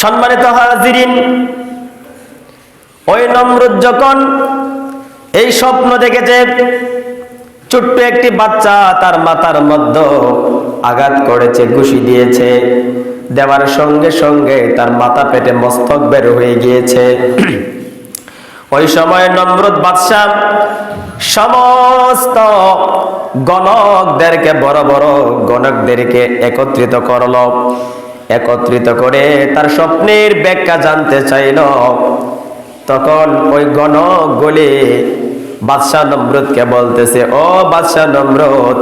সম্মানিত হাজিরিন, ওই নমরুদ যখন এই স্বপ্ন দেখেছে, ছোট্ট একটি বাচ্চা তার মাথার মধ্যে আঘাত করেছে, ঘুষি দিয়েছে, দেওয়ার সঙ্গে সঙ্গে তার মাথা পেটে মস্তক বের হয়ে গিয়েছে। ওই সময় নমরুদ বাদশাহ সমস্ত গণকদেরকে, বড় বড় গণকদেরকে একত্রিত করল। একত্রিত করে তার স্বপ্নের ব্যাখ্যা জানতে চাইল। তখন ওই গণকগুলি বাদশাহ নমরুদকে বলতেছে, ও বাদশাহ নমরুদ,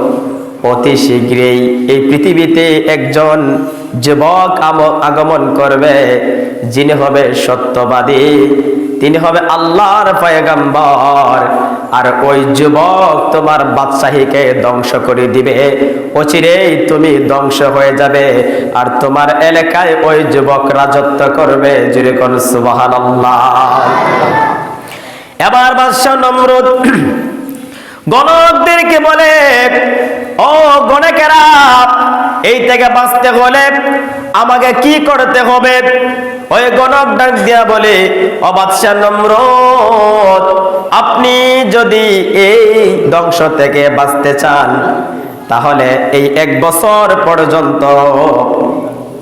অতি শীঘ্রই এই পৃথিবীতে একজন যুবক আগমন করবে। যিনি হবে সত্যবাদী, তিনি হবে আল্লাহর পয়গম্বর। আর ওই যুবক তোমার বাদশাহীকে ধ্বংস করে দিবে। অচিরেই তুমি ধ্বংস হয়ে যাবে। আর তোমার এলাকায় ওই যুবক রাজত্ব করবে। জুড়ে কোন সুবহানাল্লাহ। এবার বাদশাহ নমরুদ গণকদেরকে বলে, ও গণকেরা, এই থেকে বাঁচতে হলে আমাকে কি করতে হবে? ওই গণক ডাক দিয়া বলে, ও বাদশাহ নমরুদ, আপনি যদি এই ধ্বংস থেকে বাঁচতে চান তাহলে এই এক বছর পর্যন্ত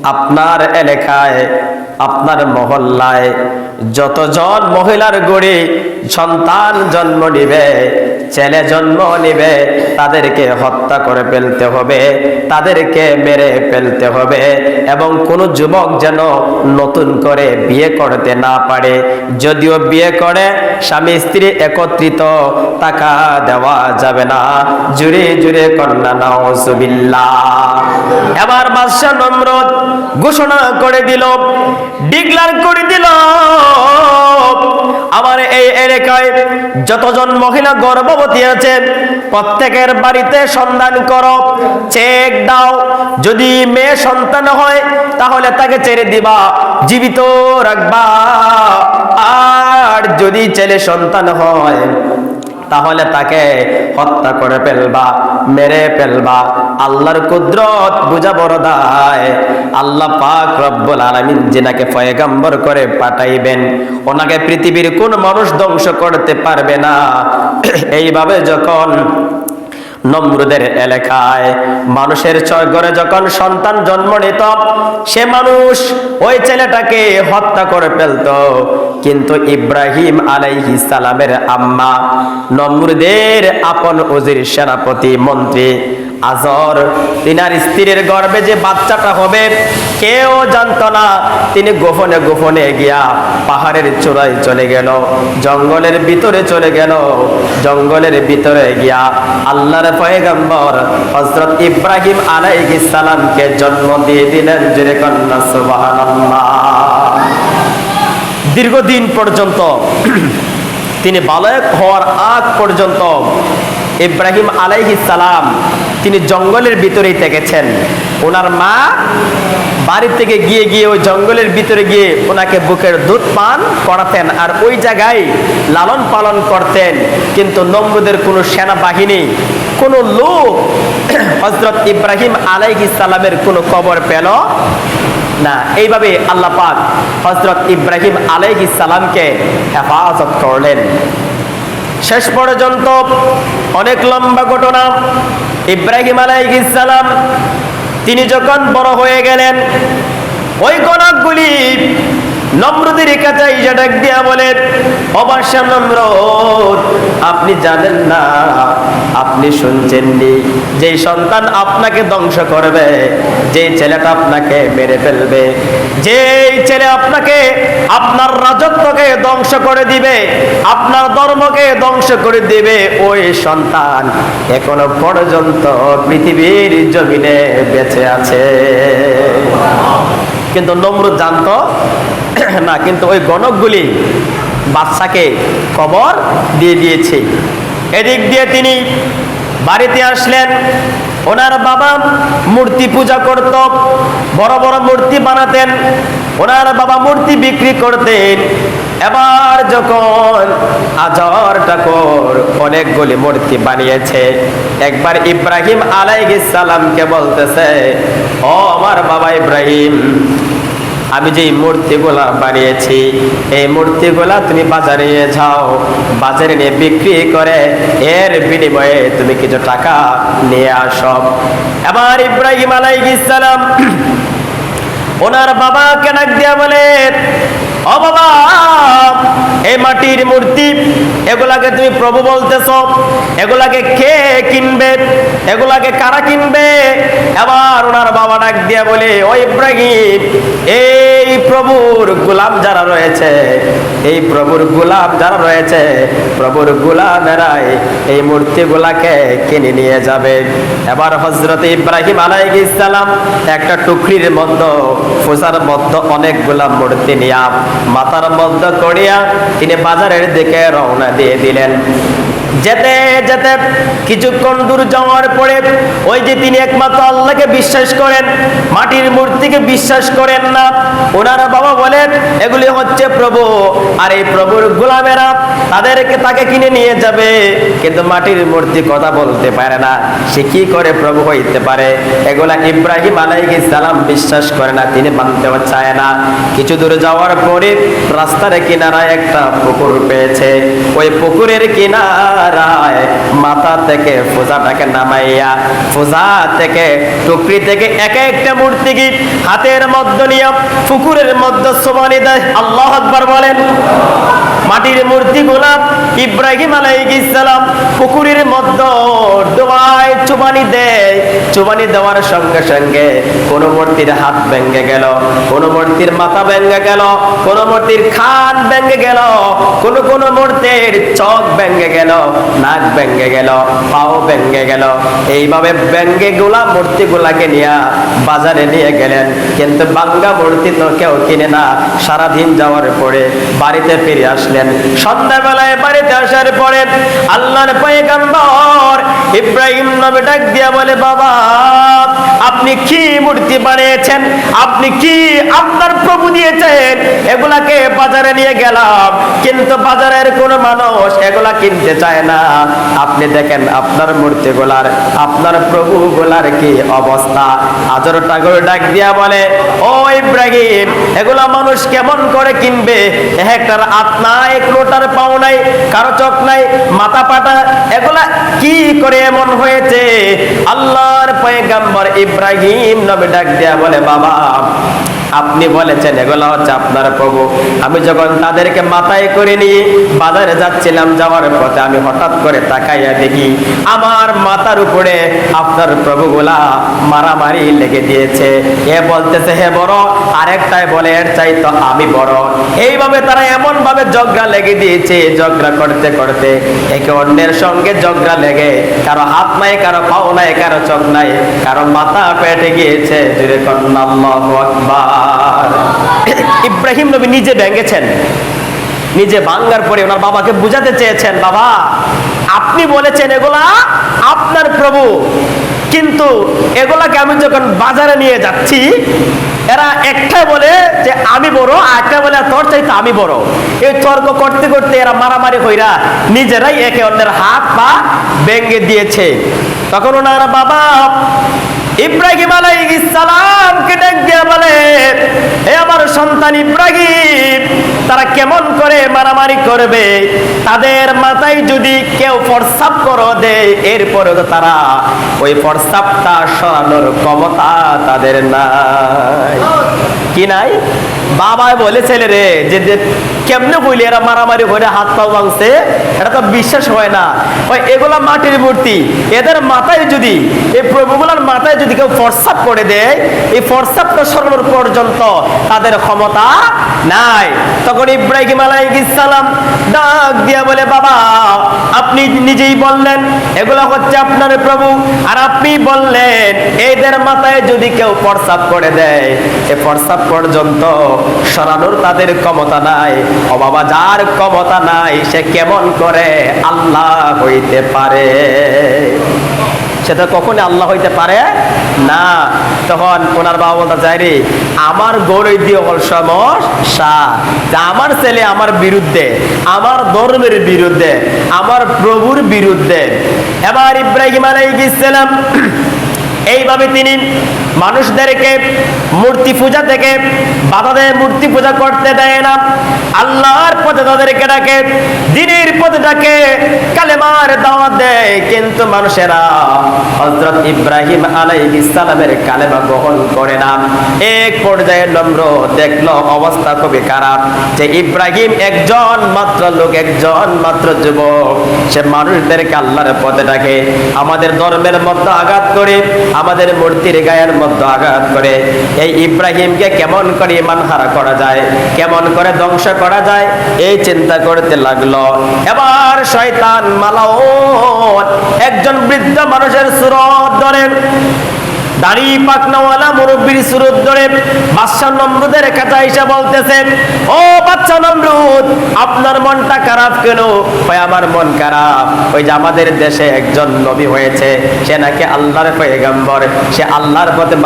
আপনার এলাকায় আপনার মহল্লায় যতজন মহিলার গড়ে সন্তান জন্ম নিবে, ছেলে জন্ম নিবে, তাদেরকে হত্যা করে ফেলতে হবে, তাদেরকে মেরে ফেলতে হবে এবং কোন যুবক যেন নতুন করে বিয়ে করতে না পারে। যদিও বিয়ে করে, স্বামী স্ত্রী একত্রিত, টাকা দেওয়া যাবে না। জুড়ে জুড়ে কন্যা, নাউজুবিল্লাহ। এবার বাদশাহ নমরুদ ঘোষণা করে দিল ডিক্লার করে দিল। আমার এই এলাকায় যতজন মহিলা গর্ভবতী আছে, প্রত্যেকের বাড়িতে সন্ধান করো, চেক দাও। যদি মেয়ে সন্তান হয়, তাহলে তাকে ছেড়ে দিবা, জীবিত রাখবা। আর যদি ছেলে সন্তান হয় তাহলে তাকে হত্যা করে ফেলবা, মেরে ফেলবা। আল্লাহর কুদরত বুঝা বড় দায় আল্লাহ পাক রব্বুল আলামিন যিনাকে পয়গাম্বর করে পাঠাইবেন, ওনাকে পৃথিবীর কোন মানুষ ধ্বংস করতে পারবে না। এইভাবে যখন নমরুদের এলাকায় মানুষের ছয় ঘরে যখন সন্তান জন্ম নিত, সে মানুষ ওই ছেলেটাকে হত্যা করে ফেলত। কিন্তু ইব্রাহিম আলাইহি সালামের আম্মা নমরুদের আপন উজির সেনাপতি মন্ত্রী আজর, তিনার স্ত্রীর গর্ভে যে বাচ্চাটা হবে, কেউ জানতো না। তিনি গোপনে গোপনে গিয়া পাহাড়ের চূড়ায় চলে গেল, জঙ্গলের ভিতরে চলে গেল। জঙ্গলের ভিতরে গিয়া আল্লাহর পয়গম্বর হযরত ইব্রাহিম আলাইহিস সালামকে জন্ম দিয়ে দিলেন জেরে কন্যা সুবহানাল্লাহ। দীর্ঘদিন পর্যন্ত তিনি বালক হওয়ার আগ পর্যন্ত ইব্রাহিম আলাইহিস সালাম তিনি জঙ্গলের ভিতরেই থেকেছেন। ওনার মা বাড়ি থেকে গিয়ে গিয়ে ওই জঙ্গলের ভিতরে গিয়ে ওনাকে বুকের দুধ পান করাতেন আর ওই জায়গায় লালন পালন করতেন। কিন্তু নমরুদের কোনো সেনাবাহিনী, কোনো লোক হজরত ইব্রাহিম আলাইহিস সালামের কোনো খবর পেল না, এইভাবে আল্লাহ পাক হজরত ইব্রাহিম আলাইহিস সালামকে হেফাজত করলেন। শেষ পর্যন্ত অনেক লম্বা ঘটনা। ইব্রাহিম আলাইহিস সালাম তিনি যখন বড় হয়ে গেলেন, ওই গণকগুলি নম্রদের কাছে ইজা ডাক দিয়া বলে অবাসা নমরুদ, আপনি জানেন না আপনি শুনছেননি যে সন্তান আপনাকে ধ্বংস করবে যে ছেলেটা আপনাকে মেরে ফেলবে যে ছেলে আপনাকে আপনার রাজত্বকে ধ্বংস করে দিবে, আপনার ধর্মকে ধ্বংস করে দিবে, ওই সন্তান এখনও পর্যন্ত পৃথিবীর জমিনে বেঁচে আছে। কিন্তু নমরুদ জানতো, না, কিন্তু ওই গণকগুলি বাচ্চাকে কবর দিয়ে দিয়েছে। এদিক দিয়ে তিনি বাড়িতে আসলেন। ওনার বাবা মূর্তি পূজা করত, বড় বড় মূর্তি বানাতেন। ওনার বাবা মূর্তি বিক্রি করতেন। এবার যখন আজর ঠাকুর অনেকগুলি মূর্তি বানিয়েছে, একবার ইব্রাহিম আলাইহিস সালামকে বলতেছে, ও আমার বাবা ইব্রাহিম আমি যে মূর্তিগুলা বানিয়েছি, এই মূর্তিগুলা তুমি বাজারে নিয়ে যাও, বাজারে নিয়ে বিক্রি করে, এর বিনিময়ে তুমি কিছু টাকা নিয়ে আসো। এবার ইব্রাহিম আলাইহিস সালাম ওনার বাবাকে ডাক দিয়া বলে, ও বাবা এই মাটির মূর্তি, এগুলাকে তুমি প্রভু বলতেছ, এগুলাকে কে কিনবে, এগুলাকে কারা কিনবে? এবার ওনার বাবা ডাক দিয়া বলে, ও ইব্রাহিম, এই প্রভুর গোলাম যারা রয়েছে, এই প্রভুর গোলাম যারা রয়েছে, প্রভুর গোলামেরাই এই মূর্তি মূর্তিগুলাকে কিনে নিয়ে যাবে। এবার হজরত ইব্রাহিম আলাইহিস ইসলাম একটা টুকরির মধ্যে, ফুসার মধ্যে অনেকগুলা মূর্তি নিয়া, মাথার মধ্যে করিয়া তিনি বাজারের দিকে রওনা দিয়ে দিলেন। যেতে যেতে কিছুক্ষণ দূর যাওয়ার পরে ওই যে তিনি একমাত্র আল্লাহকে বিশ্বাস করেন, মাটির মূর্তিকে বিশ্বাস করেন না। ওনারা বাবা বলেন, এগুলি হচ্ছে প্রভু, আর এই প্রভুর গোলামেরা তাদেরকে, তাকে কিনে নিয়ে যাবে। কিন্তু মাটির মূর্তি কথা বলতে পারে না। সে কি করে প্রভু হইতে পারে? এগুলা ইব্রাহিম আলাইহিস সালাম বিশ্বাস করে না, তিনি মানতেও চায় না। কিছু দূর যাওয়ার পরে রাস্তার কিনারায় একটা পুকুর পেয়েছে। ওই পুকুরের মাথা থেকে ফোজাটাকে নামাইয়া ফোজা থেকে টুকরি থেকে এক একটা মূর্তি কি হাতের মধ্যে নিয়ে পুকুরের মধ্যে সমানি দেয়। আল্লাহ বলেন, মাটির মূর্তি গোলাপ ইব্রাহিম আলাইহিস সালাম পুকুরের মধ্যে ডোবায় চুবানি দেয়। চুবানি দেওয়ার সঙ্গে সঙ্গে কোন মূর্তির হাত ভেঙে গেল, কোন মূর্তির মাথা ভেঙে গেল, কোন মূর্তির খান ভেঙে গেল, কোন কোন মূর্তির চোখ ভেঙে গেল। নাক ভেঙে গেল, পাও ভেঙে গেল। এইভাবে ভেঙে গুলা মূর্তি গুলাকে নিয়ে বাজারে নিয়ে গেলেন। কিন্তু বাঙ্গা মূর্তি তো কেউ কিনে না। সারাদিন যাওয়ার পরে বাড়িতে ফিরে আসলেন। সন্ধ্যাবেলায় বাড়িতে আসার পরে আল্লাহর পয়গাম্বর ইব্রাহিম নবী ডাক দিয়া বলে, বাবা, আপনি কি মূর্তি বানিয়েছেন? আপনি কি আপনার প্রভু দিয়েছেন? এগুলাকে বাজারে নিয়ে গেলাম। কিন্তু বাজারের কোন মানুষ এগুলা কিনতে চায় না। আপনি দেখেন আপনার মূর্তি গুলার, আপনার প্রভু গুলার কি অবস্থা? আজর টাগর ডাক দিয়া বলে, ও ইব্রাহিম, এগুলা মানুষ কেমন করে কিনবে? একটা হাত নাই লোটার পাও নাই, কারও চোখ নাই, মাথা পাটা, এগুলা কি করে এমন হয়েছে? আল্লাহর পয়গাম্বর ইব্রাহিম নবী ডাক দিয়া বলে, বাবা আপনি বলেছেন, এগুলো হচ্ছে আপনার প্রভু। আমি যখন তাদেরকে মাথায় করে নিয়ে বাজারে যাচ্ছিলাম, যাওয়ার পথে আমি হঠাৎ করে তাকাইয়া দেখি, আমার মাথার উপরে আপনার প্রভুগুলা মারামারি লেগে দিয়েছে। এ বলতেছে, হে বড় আরেকটাই বলে, এর চাই তো আমি বড়। এইভাবে তারা এমন ভাবে ঝগড়া লেগে দিয়েছে, ঝগড়া করতে করতে। একে অন্যের সঙ্গে ঝগড়া লেগে, কারও হাত নাই, কারও পাও নাই, কারও চোখ নাই, কারও মাথা পেটে গিয়েছে। জুড়ে কন্যা আকবার। ইব্রাহিম নবী নিজে ভেঙেছেন। নিজে ভাঙ্গার পরে ওনার বাবাকে বুঝাতে চেয়েছেন বাবা আপনি বলেছেন এগুলা আপনার প্রভু। কিন্তু এগুলাকে আমি যখন বাজারে নিয়ে যাচ্ছি, এরা একটা বলে যে আমি বড় আর একটা বলে তোর চাইতে আমি বড়। এই তর্ক করতে করতে এরা মারামারি হইরা নিজেরাই একে অন্যের হাত পা ভেঙে দিয়েছে। তখন ওনার বাবা ইব্রাহিম আলাইহিস সালামকে ডাক দিয়ে বলে হে আমার সন্তান ইব্রাহিম, তারা কেমন করে মারামারি করবে? তাদের মাথায় যদি কেউ ফরসাপ করো দেয় এরপরে তারা ওই প্রস্তাবটা সরানোর ক্ষমতা তাদের নাই। কি নাই? বাবাই বলে, ছেলে রে, যে কেমনে বলি এরা মারামারি করে হাত পাও ভাঙছে? এটা তো বিশ্বাস হয় না। ওই এগুলা মাটির মূর্তি, এদের মাথায় যদি, এই প্রভুগুলার মাথায় যদি কেউ ফরসাপ করে দেয়, এই ফরসাপটা সরানোর পর্যন্ত তাদের ক্ষমতা নাই। তখন ইব্রাহিম সালাম ডাক দিয়া বলে, বাবা, আপনি নিজেই বললেন, এগুলা হচ্ছে আপনার প্রভু, আর আপনি বললেন, এদের মাথায় যদি কেউ ফরসাপ করে দেয়, এ ফরসাপ পর্যন্ত সরানোর তাদের ক্ষমতা নাই। ও বাবা, যার ক্ষমতা নাই, সে কেমন করে আল্লাহ হইতে পারে? সেটা কখনো আল্লাহ হইতে পারে না। তখন ওনার বাবা বলতে চাই রে আমার গৌরব দিয়ে হল সমস্যা। যে আমার ছেলে আমার বিরুদ্ধে, আমার ধর্মের বিরুদ্ধে, আমার প্রভুর বিরুদ্ধে। এবার ইব্রাহিম আলাইহিস সালাম এইভাবে তিনি মানুষদেরকে মূর্তি পূজা থেকে বাধা দেয়, মূর্তি পূজা করতে দেয় না। আল্লাহর পথে তাদেরকে ডাকে, দিনের পথে ডাকে, কালেমার দাওয়াত দেয়। কিন্তু মানুষেরা হজরত ইব্রাহিম আলাইহিস সালামের কালেমা গ্রহণ করে না। এক পর্যায়ে নম্র, দেখল অবস্থা খুবই খারাপ যে ইব্রাহিম একজন মাত্র লোক, একজন মাত্র যুবক। সে মানুষদেরকে আল্লাহর পথে ডাকে, আমাদের ধর্মের মধ্যে আঘাত করে আমাদের মূর্তির গায়ের মধ্যে আঘাত করে। এই ইব্রাহিমকে কেমন করে ইমান হারা করা যায়, কেমন করে ধ্বংস করা যায়, এই চিন্তা করতে লাগল। এবার শয়তান মালাও একজন বৃদ্ধ মানুষের সুরত ধরে দাড়ি পাকনাওয়ালা মুরব্বীর সুরত ধরে নমরুদের বলতেছে, ও বাচ্চা নমরুদ, আপনার মনটা খারাপ কেন? আমার মন খারাপ। ওই যে আমাদের দেশে একজন নবী হয়েছে, সে নাকি আল্লাহর সে আল্লাহর পথে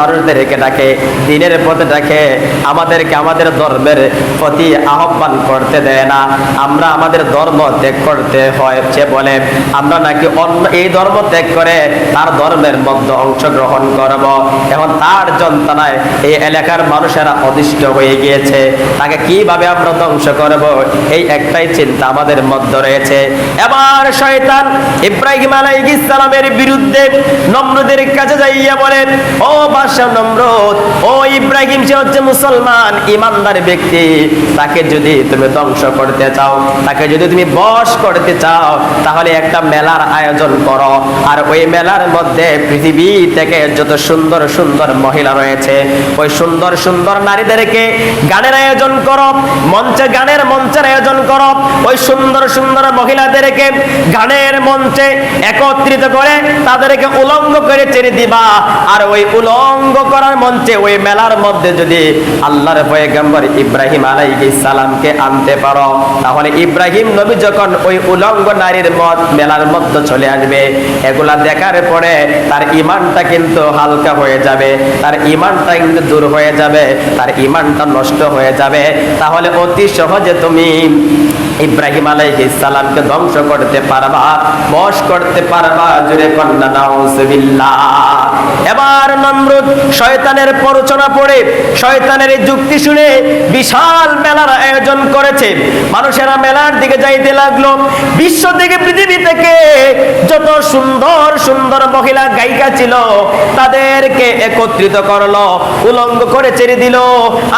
ডাকে, দিনের পথে ডাকে। আমাদেরকে আমাদের ধর্মের প্রতি আহ্বান করতে দেয় না। আমরা আমাদের ধর্ম ত্যাগ করতে হয়। সে বলে, আমরা নাকি অন্য এই ধর্ম ত্যাগ করে তার ধর্মের মধ্যে অংশগ্রহণ করব এখন তার যন্ত্রণায় এই এলাকার মানুষেরা অদিষ্ট হয়ে গিয়েছে। তাকে কীভাবে আমরা ধ্বংস করব, এই একটাই চিন্তা আমাদের মধ্যে রয়েছে। এবার শয়তান ইব্রাহিম আলাইহিস সালামের বিরুদ্ধে নম্রদের কাছে যাইয়া বলেন, ও বাদশা নম্রদ ও ইব্রাহিম সে হচ্ছে মুসলমান, ইমানদার ব্যক্তি। তাকে যদি তুমি ধ্বংস করতে চাও, তাকে যদি তুমি বশ করতে চাও, তাহলে একটা মেলার আয়োজন করো। আর ওই মেলার মধ্যে পৃথিবী থেকে যত সুন্দর সুন্দর মহিলা রয়েছে, ওই সুন্দর সুন্দর নারীদেরকে গানের আয়োজন করো, মঞ্চে গানের মঞ্চের আয়োজন করো। ওই সুন্দর সুন্দর মহিলাদেরকে গানের মঞ্চে একত্রিত করে তাদেরকে উলঙ্গ করে ছেড়ে দিবা। আর ওই উলঙ্গ করার মঞ্চে ওই মেলার মধ্যে যদি আল্লাহর পয়গম্বর ইব্রাহিম আলাইহিস সালামকে আনতে পারো, তাহলে ইব্রাহিম নবী যখন ওই উলঙ্গ নারীর মত মেলার মধ্যে চলে আসবে, এগুলা দেখার পরে তার ইমানটা কিন্তু হালকা হয়ে যাবে, তার ইমানটা কিন্তু দূর হয়ে যাবে, তার ইমানটা নষ্ট হয়ে যাবে। তাহলে অতি সহজে তুমি ইব্রাহিম আলাইহিস সালামকে ধ্বংস করতে পারবা, বশ করতে পারবা জুড়ে কন্যা, নাউজুবিল্লাহ। এবার নমরুদ শয়তানের প্ররোচনা পড়ে, শয়তানের যুক্তি শুনে বিশাল মেলার আয়োজন করেছে। মানুষেরা মেলার দিকে যাইতে লাগল। বিশ্ব থেকে, পৃথিবী থেকে যত সুন্দর সুন্দর মহিলা, গায়িকা ছিল, তাদেরকে একত্রিত করল, উলঙ্গ করে ছেড়ে দিল,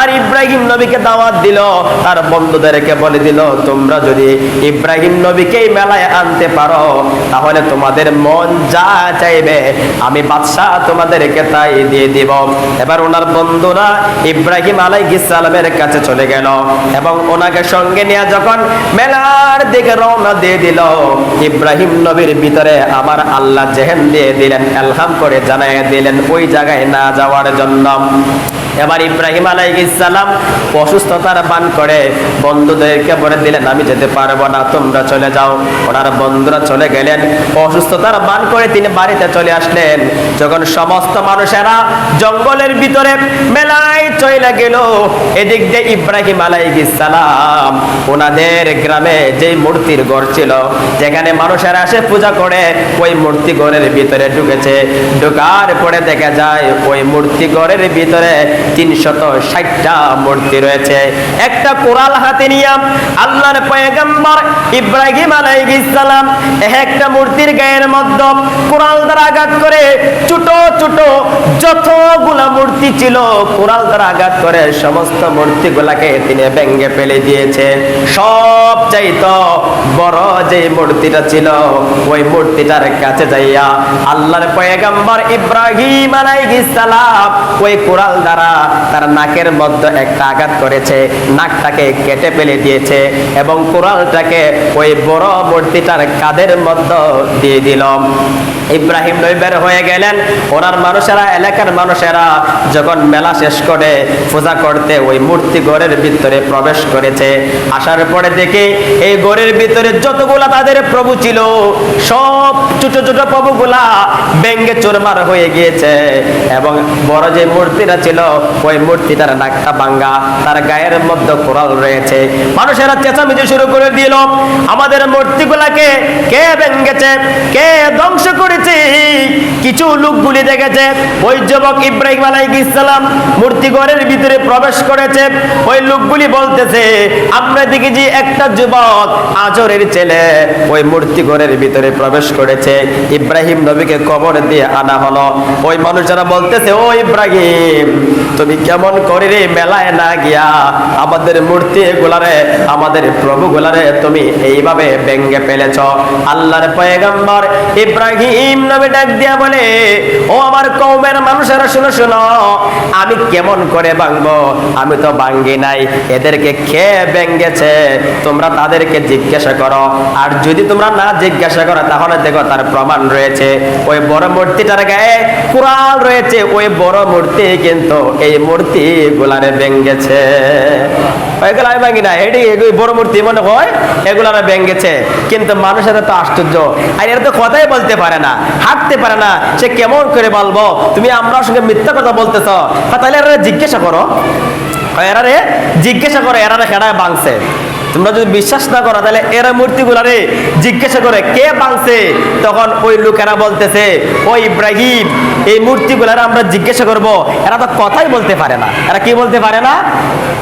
আর ইব্রাহিম নবীকে দাওয়াত দিল, তার বন্ধুদেরকে বলে দিল, তোমরা যদি ইব্রাহিম নবীকে মেলায় আনতে পারো, তাহলে তোমাদের মন যা চাইবে, আমি বাদশাহ তোমাদেরকে তাই দিয়ে দিব। এবার ওনার বন্ধুরা ইব্রাহিম আলাইহিস সালামের কাছে চলে গেল এবং ওনাকে সঙ্গে নিয়ে যখন মেলার দিকে রওনা দিয়ে দিল, ইব্রাহিম নবীর ভিতরে আমার আল্লাহ জেহেন দিয়ে দিলেন, এলহাম করে জানাই দিলেন ওই জায়গায় না যাওয়ার জন্য। এবার ইব্রাহিম আলাইহিস সালাম অসুস্থতার বান করে বন্ধুদেরকে বলে দিলেন, আমি যেতে পারব না, তোমরা চলে যাও। ওনার বন্ধুরা চলে গেলেন। অসুস্থতার বান করে তিনি বাড়িতে চলে আসলেন। যখন সমস্ত মানুষেরা জঙ্গলের ভিতরে মেলায় চলে গেল। এদিক দিয়ে ইব্রাহিম সালাম ওনাদের গ্রামে যেই মূর্তির ঘর ছিল, যেখানে মানুষেরা আসে পূজা করে, ওই মূর্তি ঘরের ভিতরে ঢুকেছে। ঢুকার পরে দেখা যায়, ওই মূর্তি ঘরের ভিতরে তিনশত ষাটটা মূর্তি রয়েছে। একটা কোরাল হাতে নিয়ে আল্লাহর পয়গম্বর ইব্রাহিম আলাইহিস সালাম একটা মূর্তির গায়ের মধ্যে কোরাল দ্বারা আঘাত করে, ছোট ছোট যতগুলা মূর্তি ছিল, কোরাল দ্বারা আঘাত করে সমস্ত মূর্তিগুলাকে তিনি ভেঙ্গে ফেলে দিয়েছে। সব চাইতো বড় যে মূর্তিটা ছিল, ওই মূর্তিটার কাছে যাইয়া আল্লাহর পয়গম্বর ইব্রাহিম আলাইহিস সালাম ওই কোরাল দ্বারা তার নাকের মধ্যে একটা আঘাত করেছে, নাকটাকে কেটে ফেলে দিয়েছে এবং কোরালটাকে ওই বড় মূর্তিটার কাদের মধ্যে দিয়ে দিল। ইব্রাহিম নবী বের হয়ে গেলেন ওনার মানুষেরা, এলাকার মানুষেরা যখন মেলা শেষ করে পূজা করতে ওই মূর্তি ঘরের ভিতরে প্রবেশ করেছে, আসার পরে দেখে এই ঘরের ভিতরে যতগুলা তাদের প্রভু ছিল, সব ছোট ছোট প্রভুগুলা ব্যঙ্গে চোরমার হয়ে গিয়েছে এবং বড় যে মূর্তিটা ছিল, ওই মূর্তিটার নাকটা ভাঙ্গা, তার গায়ের মধ্যে কোরাল রয়েছে। মানুষেরা চেঁচামেচি শুরু করে দিল, আমাদের মূর্তিগুলাকে কে ভেঙ্গেছে? কে ধ্বংস করেছে? কিছু লোকগুলি দেখেছে, ওই যুবক ইব্রাহিম আলাইহিস সালাম মূর্তি ঘরের ভিতরে প্রবেশ করেছে। ওই লোকগুলি বলতেছে, আমরা দেখেছি একটা যুবক আজরের ছেলে ওই মূর্তি ঘরের ভিতরে প্রবেশ করেছে। ইব্রাহিম নবীকে কবর দিয়ে আনা হলো। ওই মানুষেরা বলতেছে, ও ইব্রাহিম, তুমি কেমন করে রে মেলায় না গিয়া আমাদের মূর্তি গুলারে, আমাদের প্রভু গুলারে তুমি এইভাবে ব্যঙ্গে ফেলেছ? আল্লাহর পয়গম্বর ইব্রাহিম নবী ডাক দিয়া বলে আমার কৌমের মানুষেরা, শুনো শুনো, আমি কেমন করে ভাঙবো? আমি তো ভাঙ্গি নাই। এদেরকে খেয়ে ব্যঙ্গেছে তোমরা তাদেরকে জিজ্ঞাসা করো। আর যদি তোমরা না জিজ্ঞাসা করো, তাহলে দেখো তার প্রমাণ রয়েছে। ওই বড় মূর্তিটার গায়ে কুরাল রয়েছে। ওই বড় মূর্তি কিন্তু এই মূর্তি গুলারে ব্যঙ্গেছে এগুলো আমি ভাঙি না এটি বড় মূর্তি মনে হয় এগুলো আমি ভেঙেছে। কিন্তু মানুষের তো আশ্চর্য। আর এরা তো কথাই বলতে পারে না, হাঁটতে পারে না। সে কেমন করে বলব? তুমি আমার সঙ্গে মিথ্যা কথা বলতেছ। তাহলে এরা জিজ্ঞাসা করো। এরারে জিজ্ঞাসা করো এরারে খেড়ায় বাংছে তোমরা যদি বিশ্বাস না করো, তাহলে এরা মূর্তিগুলারে জিজ্ঞাসা করে, কে বাংছে তখন ওই লোকেরা বলতেছে, ও ইব্রাহিম, এই মূর্তিগুলারে আমরা জিজ্ঞাসা করব। এরা তো কথাই বলতে পারে না। এরা কি বলতে পারে না?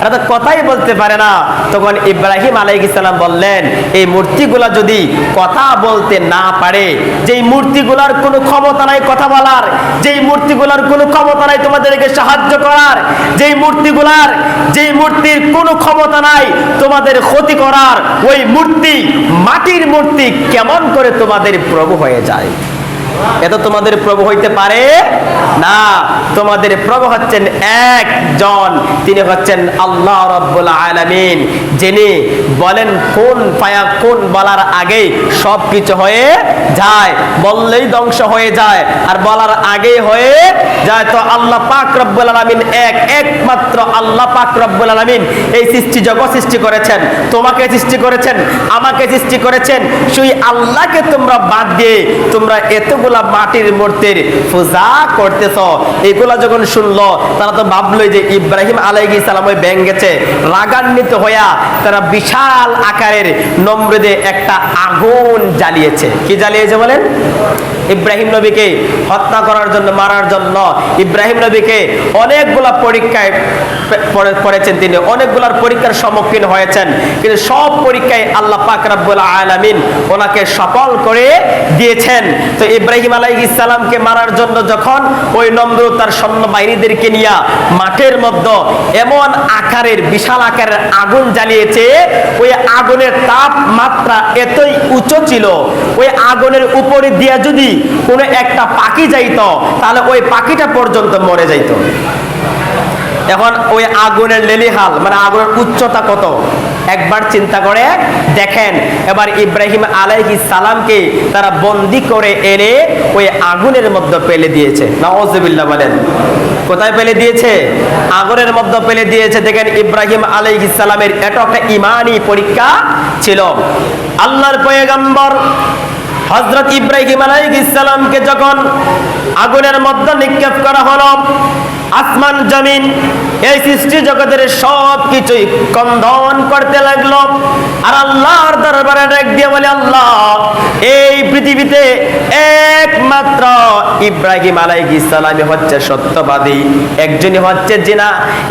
এরা তো কথাই বলতে পারে না। তখন ইব্রাহিম আলাইহিসসালাম বললেন, এই মূর্তিগুলা যদি কথা বলতে না পারে, যেই মূর্তিগুলার কোনো ক্ষমতা নাই কথা বলার, যেই মূর্তিগুলার কোনো ক্ষমতা নাই তোমাদেরকে সাহায্য করার, যেই মূর্তিগুলার, যেই মূর্তির কোনো ক্ষমতা নাই তোমাদের করার ওই মূর্তি মাটির মূর্তি কেমন করে তোমাদের প্রভু হয়ে যায়? এত তোমাদের প্রভু হইতে পারে না। তোমাদের প্রভু হচ্ছেন একজন, তিনি হচ্ছেন আল্লাহ রব্বুল আলামিন, যিনি বলেন কোন পায়া, কোন বলার আগেই সব কিছু হয়ে যায়, বললেই ধ্বংস হয়ে যায়, আর বলার আগেই হয়ে যায়। তো আল্লাহ পাক রব্বুল আলামিন এক, একমাত্র আল্লাহ পাক রব্বুল আলামিন এই সৃষ্টি জগৎ সৃষ্টি করেছেন। তোমাকে সৃষ্টি করেছেন, আমাকে সৃষ্টি করেছেন। সেই আল্লাহকে তোমরা বাদ দিয়ে তোমরা এতগুলা মাটির মূর্তির পূজা করতেছ। এগুলা যখন শুনলো, তারা তো ভাবলো যে ইব্রাহিম আলাইহি সালাম ওই ব্যাং গেছে রাগান্বিত হইয়া তারা বিশাল আকারের নম্রদে একটা আগুন জ্বালিয়েছে। কি জ্বালিয়েছে বলেন? ইব্রাহিম নবীকে হত্যা করার জন্য, মারার জন্য ইব্রাহিম নবীকে অনেকগুলা পরীক্ষায় পড়েছেন তিনি। অনেকগুলার পরীক্ষার সম্মুখীন হয়েছেন। কিন্তু সব পরীক্ষায় আল্লাহ পাক রাব্বুল আলামিন ওনাকে সফল করে দিয়েছেন। তো ইব্রাহিম আলাইহিস সালামকে মারার জন্য যখন ওই নমরুদ তার সৈন্য বাহিনীদেরকে নিয়ে মাঠের মধ্যে এমন আকারের, বিশাল আকারের আগুন জ্বালিয়েছে, ওই আগুনের তাপমাত্রা এতই উঁচু ছিল, ওই আগুনের উপরে দিয়া যদি কোনো একটা পাখি যাইতো, তাহলে ওই পাখিটা পর্যন্ত মরে যাইতো। এখন ওই আগুনের লেলিহাল মানে আগুনের উচ্চতা কত? একবার চিন্তা করে দেখেন। এবার ইব্রাহিম আলাইহি সালামকে তারা বন্দি করে এনে ওই আগুনের মধ্যে ফেলে দিয়েছে। নওয়াজবিল্লাহ বলেন। কোথায় পেলে দিয়েছে? আগুনের মধ্যে ফেলে দিয়েছে। দেখেন ইব্রাহিম আলাইহিস সালামের এটা একটা ইমানি পরীক্ষা ছিল। আল্লাহর পয়গম্বর হজরত ইব্রাহিম আলাইক ইসলামকে যখন আগুনের মধ্যে নিক্ষেপ করা হলো, আসমান, জমিন, এই সৃষ্টি জগতের সব কিছুই কন্দন করতে লাগল। আর আল্লাহর দরবারে ডাক দিয়ে বলে, আল্লাহ, এই পৃথিবীতে একমাত্র ইব্রাহিম আলাইহিস সালামই হচ্ছে সত্যবাদী। একজনই হচ্ছে জিনা,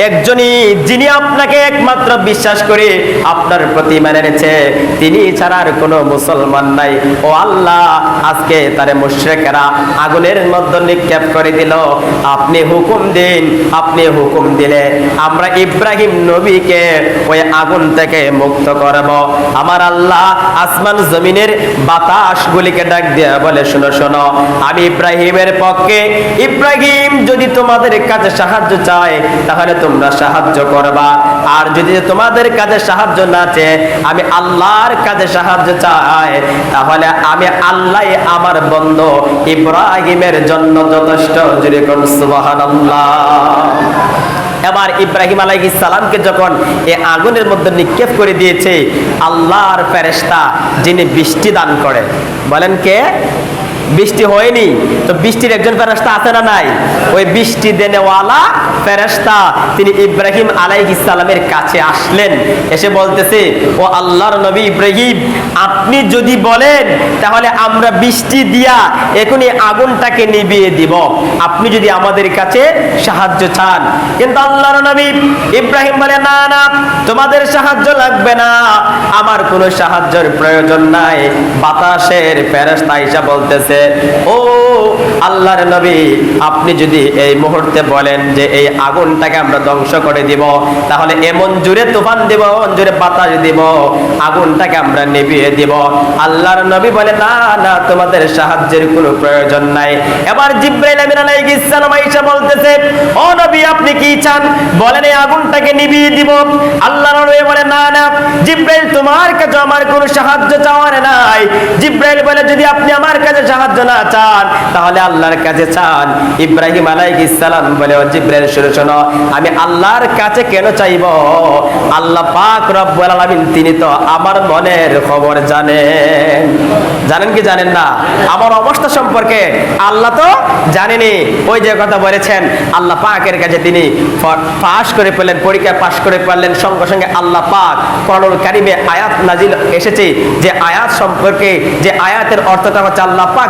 একজনই যিনি আপনাকে একমাত্র বিশ্বাস করে আপনার প্রতি মেনে নিয়েছে। তিনি ছাড়া আর কোনো মুসলমান নাই। ও আল্লাহ, আজকে তারে মুশরিকেরা আগুনের মধ্যে নিক্ষেপ করে দিল। আপনি হুকুম দিন, আপনি হুকুম দিলে আমরা ইব্রাহিম নবীকে ওই আগুন থেকে মুক্ত করব। আমার আল্লাহ আসমান জমিনের বাতাসগুলিকে ডাক দিয়ে বলে, শোনো শোনো আমি ইব্রাহিমের পক্ষে। ইব্রাহিম যদি তোমাদের কাছে সাহায্য চায়, তাহলে তোমরা সাহায্য করবা। আর যদি তোমাদের কাছে সাহায্য না চেয়ে, আমি আল্লাহর কাছে সাহায্য চাই, তাহলে আমি আল্লাহ আমার বন্ধু। ইব্রাহিমের জন্য যথেষ্ট জুড়ে কোন সুবহানাল্লাহ। এবার ইব্রাহিম আলাইহিস সালামকে যখন এই আগুনের মধ্যে নিক্ষেপ করে দিয়েছে, আল্লাহর ফেরেশতা, যিনি বৃষ্টি দান করে, বলেন কে? বৃষ্টি হয়নি, তো বৃষ্টির একজন ফেরেস্তা আছে না নাই? ওই বৃষ্টি দেনেওয়ালা ফেরেস্তা তিনি ইব্রাহিম আলাইহ ইসলামের কাছে আসলেন, এসে বলতেছে, ও আল্লাহর নবী ইব্রাহিম, আপনি যদি বলেন, তাহলে আমরা বৃষ্টি দিয়া এখনই আগুনটাকে নিভিয়ে দিব। আপনি যদি আমাদের কাছে সাহায্য চান। কিন্তু আল্লাহর নবী ইব্রাহিম বলে, না না, তোমাদের সাহায্য লাগবে না। আমার কোনো সাহায্যের প্রয়োজন নাই। বাতাসের ফেরেশতা ঈসা বলতেছে ও আল্লাহর নবী, আপনি যদি এই মুহূর্তে বলেন যে এই আগুনটাকে আমরা ধ্বংস করে দিব, তাহলে এমন জুড়ে তুফান দিব, এমন জুড়ে বাতাস দিব, আগুনটাকে আমরা নিভিয়ে দিব। আল্লাহর নবী বলে, না না, তোমাদের সাহায্যের কোনো প্রয়োজন নাই। এবার জিব্রাইল আমিন আলাইহিস সালাম আয়েশা বলতেছে, ও নবী, আপনি কি চান? বলেন, এই আগুনটাকে নিভিয়ে দিব। আল্লাহর নবী বলে, না না, জিব্রাইল তোমার কাছে আমার কোনো সাহায্য চাওয়ার নাই। জিব্রাইল বলে, যদি আপনি আমার কাছে সাহায্য না চান, তাহলে আল্লাহর কাছে চান। ইব্রাহিম বলে জিব্রাইল শুনে শোনো, আমি আল্লাহর কাছে কেন চাইব? আল্লাহ পাক রব্বুল আলামিন, তিনি তো আমার মনের খবর জানেন। জানেন কি জানেন না? আমার অবস্থা সম্পর্কে আল্লাহ তো জানেনি। ওই যে কথা বলেছেন, আল্লাহ পাকের কাছে তিনি পাশ করে পরীক্ষায় পাশ করে সঙ্গে সঙ্গে আল্লাহ পাক কারিমে আয়াত নাজিল এসেছে। যে আয়াত সম্পর্কে, যে আয়াতের অর্থটা হচ্ছে আল্লাহ পাক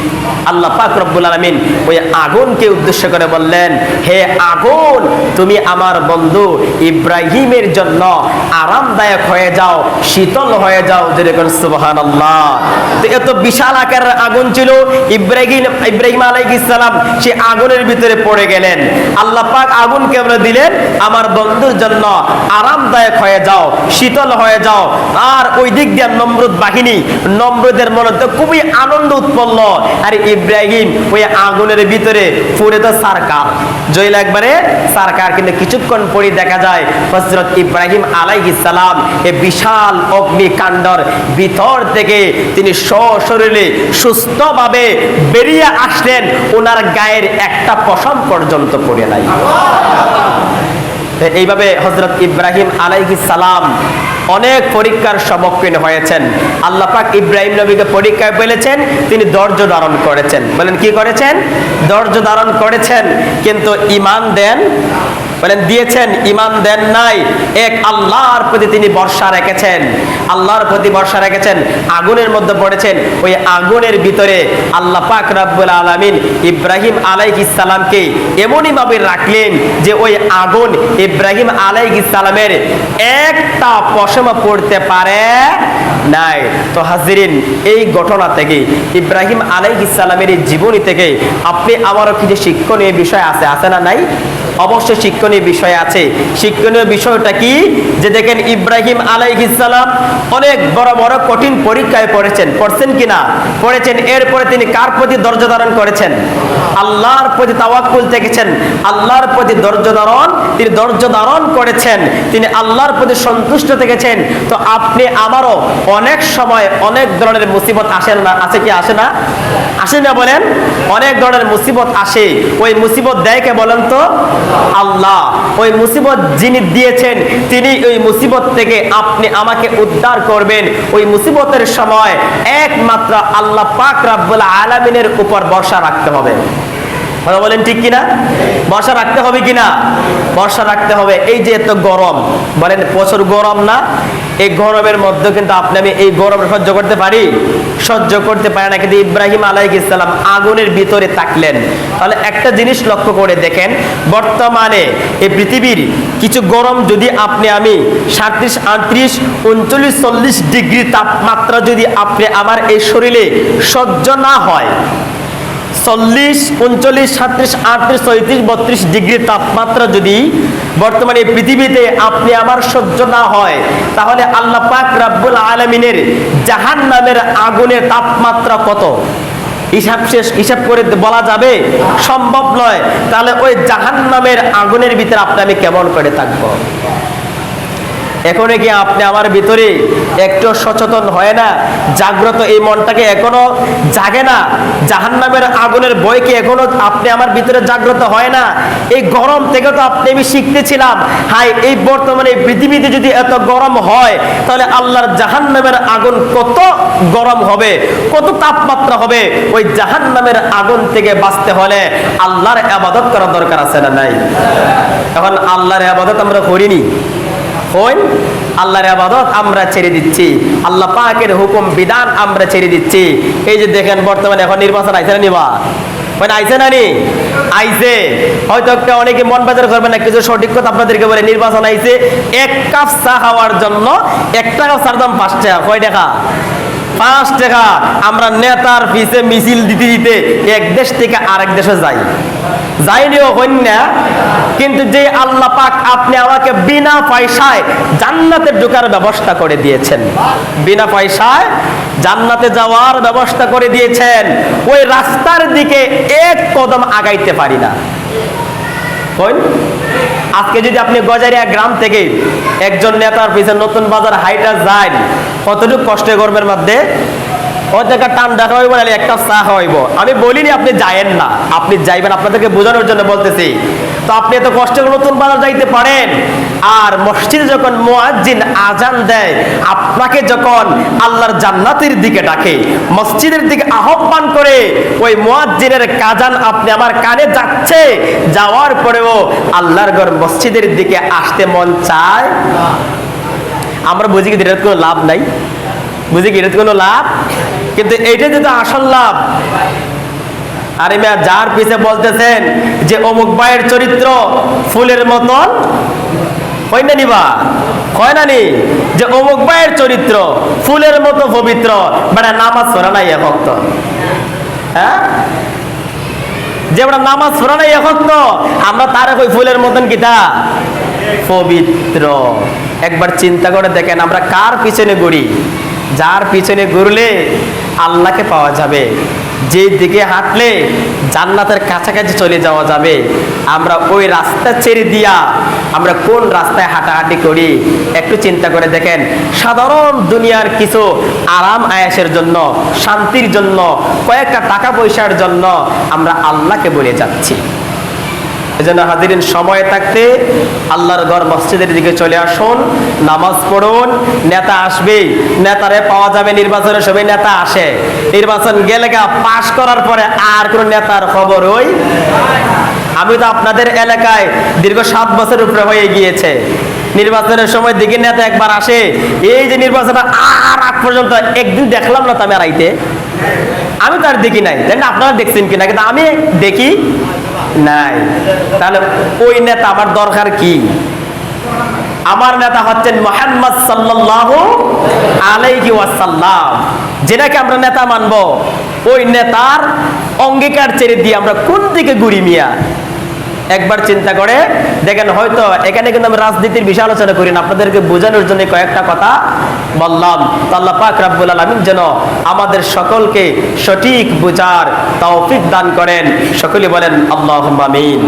আল্লাহ পাক রব্বুল আলমিন ওই আগুনকে উদ্দেশ্য করে বললেন, হে আগুন, তুমি আমার বন্ধু ইব্রাহিমের জন্য আরামদায়ক হয়ে যাও, শীতল হয়ে যাও যেরকম সুবাহান আল্লাহ এত বিশাল আকারের আগুন ছিল, ইব্রাহিম ইব্রাহিম আলাইক ইসলাম সে আগুনের ভিতরে পড়ে গেলেন। আল্লাহ পাক আগুন কেমন দিলেন, আমার বন্ধুর জন্য আরামদায়ক হয়ে যাও, শীতল হয়ে যাও। আর ওই দিক দিয়ে নমরুদ বাহিনী, নমরুদের মনে তো খুবই আনন্দ উৎপন্ন। আর ইব্রাহিম ওই আগুনের ভিতরে পুরে তো সারকার। একবারে সারকার, কিন্তু কিছুক্ষণ পরে দেখা যায় হজরত ইব্রাহিম সালাম এ বিশাল অগ্নিকাণ্ডর ভিতর থেকে তিনি সশরীরে সুস্থভাবে বেরিয়ে আসলেন। ওনার গায়ের একটা পশম পর্যন্ত পড়ে নাই। এইভাবে হজরত ইব্রাহিম আলাইহি সালাম অনেক পরীক্ষার সম্মুখীন হয়েছেন। আল্লাহ পাক ইব্রাহিম নবীকে পরীক্ষায় ফেলেছেন তিনি ধৈর্য ধারণ করেছেন। বলেন কি করেছেন? ধৈর্য ধারণ করেছেন, কিন্তু ইমান দেন বলেন, দিয়েছেন, ইমান দেন নাই। এক আল্লাহর প্রতি তিনি বর্ষা রেখেছেন। আল্লাহর প্রতি বর্ষা রেখেছেন, আগুনের মধ্যে পড়েছেন। ওই আগুনের ভিতরে আল্লাহ পাক রাব্বুল আলামিন ইব্রাহিম আলাইহিস সালামকে এমনই ভাবে রাখলেন যে ওই আগুন ইব্রাহিম আলাইহিস সালামের একটা পশম পড়তে পারে নাই। তো হাজিরিন, এই ঘটনা থেকে, ইব্রাহিম আলাইহিস সালামের জীবনী থেকে আপনি আমারও কিছু শিক্ষণীয় বিষয় আছে আছে না নাই? অবশ্যই শিক্ষণীয় বিষয় আছে। শিক্ষণীয় বিষয়টা কি? যে দেখেন ইব্রাহিম আলাইহিসালাম অনেক বড় বড় কঠিন পরীক্ষায় পড়েছেন। পড়ছেন কিনা? পড়েছেন। এরপরে তিনি কার প্রতি ধৈর্য ধারণ করেছেন? আল্লাহর প্রতি তাওয়াক্কুল থেকেছেন আল্লাহর প্রতি ধৈর্য ধারণ, তিনি ধৈর্য ধারণ করেছেন। তিনি আল্লাহর প্রতি সন্তুষ্ট থেকেছেন। তো আপনি আমারও অনেক সময় অনেক ধরনের মুসিবত আসেন না, আছে কি আসে না? আসে না বলেন? অনেক ধরনের মুসিবত আসে। ওই মুসিবত দেয় কে বলেন তো? আল্লাহ। ওই মুসিবত যিনি দিয়েছেন, তিনি ওই মুসিবত থেকে আপনি আমাকে উদ্ধার করবেন। ওই মুসিবতের সময় একমাত্র আল্লাহ পাক রাব্বুল আলামিনের উপর ভরসা রাখতে হবে। কথা বলেন ঠিক কিনা? বর্ষা রাখতে হবে কিনা? বর্ষা রাখতে হবে। এই যে এত গরম, বলেন প্রচুর গরম না? এই গরমের মধ্যে কিন্তু আপনি আমি এই গরম সহ্য করতে পারি? সহ্য করতে পারে না। কিন্তু ইব্রাহিম আলাইহিস ইসলাম আগুনের ভিতরে থাকলেন। তাহলে একটা জিনিস লক্ষ্য করে দেখেন, বর্তমানে এই পৃথিবীর কিছু গরম যদি আপনি আমি সাঁত্রিশ, আটত্রিশ, উনচল্লিশ, চল্লিশ ডিগ্রি তাপমাত্রা যদি আপনি আমার এই শরীরে সহ্য না হয় চল্লিশ, উনচল্লিশ সাতত্রিশ আটত্রিশ, ছয়ত্রিশ, বত্রিশ ডিগ্রি তাপমাত্রা যদি বর্তমানে পৃথিবীতে আপনি আমার সহ্য না হয়, তাহলে আল্লাহ পাক রাব্বুল আলমিনের জাহান নামের আগুনের তাপমাত্রা কত? হিসাব শেষ, হিসাব করে বলা যাবে, সম্ভব নয়। তাহলে ওই জাহান নামের আগুনের ভিতরে আপনি আমি কেমন করে থাকব? এখনও কি আপনি আমার ভিতরে একটু সচেতন হয় না? জাগ্রত এই মনটাকে এখনও জাগে না? জাহান্নামের আগুনের ভয় কি এখনও আপনি আমার ভিতরে জাগ্রত হয় না? এই গরম থেকে তো আপনি আমি শিখতেছিলাম। হাই এই বর্তমানে পৃথিবীতে যদি এত গরম হয়, তাহলে আল্লাহর জাহান্নামের আগুন কত গরম হবে, কত তাপমাত্রা হবে? ওই জাহান্নামের আগুন থেকে বাঁচতে হলে আল্লাহর আবাদত করা দরকার আছে না নাই? এখন আল্লাহর আবাদত আমরা করিনি। হই, আল্লাহর আবাদত আমরা ছেড়ে দিচ্ছি। আল্লাহ পাকের হুকুম, বিধান আমরা ছেড়ে দিচ্ছি। এই যে দেখেন, বর্তমানে এখন নির্বাচন আইছে না নিবা মানে আইছে না নি? আইছে। হয়তো একটা অনেকে মন বাজার করবে না, কিছু সঠিক কথা আপনাদেরকে বলে, নির্বাচন আইছে। এক কাপ চা খাওয়ার জন্য এক টাকা চার দাম পাঁচ টাকা। কয় টাকা? পাঁচ টাকা। আমরা নেতার পিছে মিছিল দিতে দিতে এক দেশ থেকে আরেক দেশে যাই। যাইনিও কন্যা, কিন্তু যে আল্লাহ পাক আপনি আমাকে বিনা পয়সায় জান্নাতে ঢোকার ব্যবস্থা করে দিয়েছেন। বিনা পয়সায় জান্নাতে যাওয়ার ব্যবস্থা করে দিয়েছেন। ওই রাস্তার দিকে এক কদম আগাইতে পারি না। আজকে যদি আপনি গজারিয়া গ্রাম থেকে একজন নেতার পিছনে নতুন বাজার হাইটা যায় কতটুকু কষ্ট গরমের মধ্যে? একটা টান দেখা হইব, নাহলে একটা চা হইব আমি বলিনি আপনি যায়েন না। আপনি যাইবেন, আপনাদেরকে বোঝানোর জন্য বলতেছি। তো আপনি এত কষ্ট নতুন বাজার যাইতে পারেন। আর মসজিদে যখন মুয়াজ্জিন আজান দেয়, আপনাকে যখন আল্লাহর জান্নাতের দিকে ডাকে, মসজিদের দিকে আহ্বান করে, ওই মুয়াজ্জিনের কাজান আপনি আমার কানে যাচ্ছে, যাওয়ার পরেও আল্লাহর ঘর মসজিদের দিকে আসতে মন চায়? আমরা বুঝি কি এটার কোনো লাভ নাই? বুঝি কি এটার কোনো লাভ? কিন্তু এইটা যদি আসল লাভ। আরে মিয়া, যার পিছে বলতেছেন যে অমুক ভাইয়ের চরিত্র ফুলের মতন হয় না নিবা হয় না নি যে অমুক ভাইয়ের চরিত্র ফুলের মতো পবিত্র। বেড়া নামাজ নাই ভক্ত। হ্যাঁ? যে আমরা নামাজ পড়া নাই আমরা তার ওই ফুলের মতন কিতা? পবিত্র। একবার চিন্তা করে দেখেন আমরা কার পিছনে ঘুরি? যার পিছনে ঘুরলে আল্লাহকে পাওয়া যাবে। যে দিকে হাঁটলে জান্নাতের কাছাকাছি চলে যাওয়া যাবে। আমরা ওই রাস্তা ছেড়ে দিয়া আমরা কোন রাস্তায় হাঁটাহাঁটি করি, একটু চিন্তা করে দেখেন। সাধারণ দুনিয়ার কিছু আরাম আয়াসের জন্য, শান্তির জন্য, কয়েকটা টাকা পয়সার জন্য আমরা আল্লাহকে বলে যাচ্ছি। এজন্য হাজিরিন সময় থাকতে আল্লাহর ঘর মসজিদের দিকে চলে আসুন, নামাজ পড়ুন, নেতা আসবে, নেতারে পাওয়া যাবে নির্বাচনে সবাই নেতা আসে। নির্বাচন গেলে গা পাশ করার পরে আর কোন নেতার খবর ওই আমি তো আপনাদের এলাকায় দীর্ঘ সাত বছর উপরে হয়ে গিয়েছে। নির্বাচনের সময় দিকে নেতা একবার আসে, এই যে নির্বাচনটা আর আগ পর্যন্ত একদিন দেখলাম না তো আমি আইতে। আমি তো আর দেখি নাই জানি আপনারা দেখছেন কিনা? কিন্তু আমি দেখি নাই। তাহলে ওই নেতা আমার দরকার কি? আমার নেতা হচ্ছেন মোহাম্মদ সাল্লাল্লাহু আলাইহি ওয়াসাল্লাম। যেটাকে আমরা নেতা মানব। ওই নেতার অঙ্গীকার ছেড়ে দিয়ে আমরা কোন দিকে ঘুরি মিয়া? একবার চিন্তা করে। দেখেন হয়তো এখানে কিন্তু আমি রাজনীতির বিষয় আলোচনা করি না। আপনাদেরকে বোঝানোর জন্য কয়েকটা কথা বললাম। তাল্লা পাক রাব্বুল আলামিন যেন আমাদের সকলকে সঠিক বোঝার তৌফিক দান করেন। সকলে বলেন আল্লাহ আমিন।